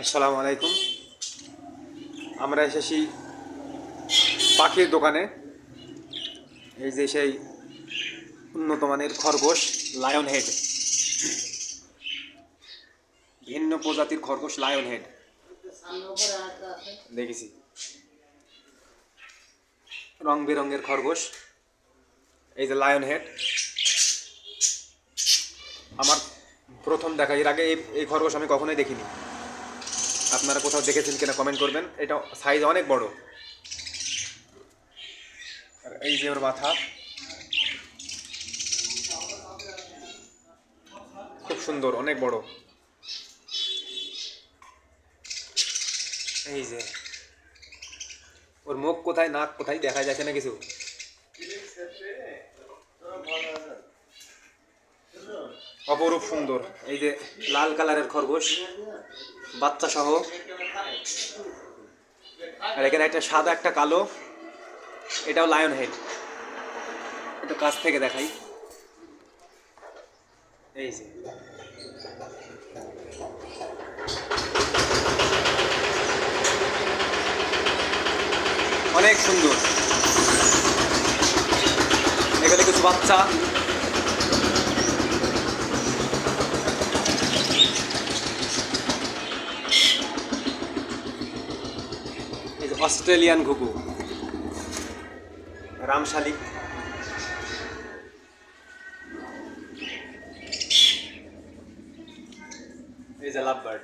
আসসালামু আলাইকুম। আমরা এসেছি পাখির দোকানে। এই যে সেই উন্নত মানের খরগোশ লায়ন হেড ভিন্ন প্রজাতির খরগোশ লায়ন হেড দেখেছি। রং বেরঙের খরগোশ। এই যে লায়ন হেড আমার প্রথম দেখা, এর আগে এই- এই খরগোশ আমি কখনোই দেখিনি। আপনারা কোথাও দেখেছেন কিনা কমেন্ট করবেন। এটা সাইজ অনেক বড়। আর এই যে ওর মাথা। খুব সুন্দর, অনেক বড়। এই যে। ওর মুখ কোথায়, নাক কোথায়, দেখা যাচ্ছে না কিছু? অপরূপ সুন্দর। এই যে লাল কালারের খরগোশ। বাচ্চা সহ আর এখানে একটা সাদা, একটা কালো। এটাও লায়ন হেড একটু কাছ থেকে দেখাই। এই যে। অনেক সুন্দর। এখানে কিছু বাচ্চা। অস্ট্রেলিয়ান ঘুঘু। রামশালিক এই যে লাভবার্ড।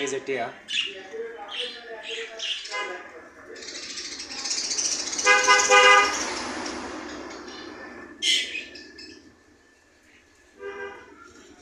এই যে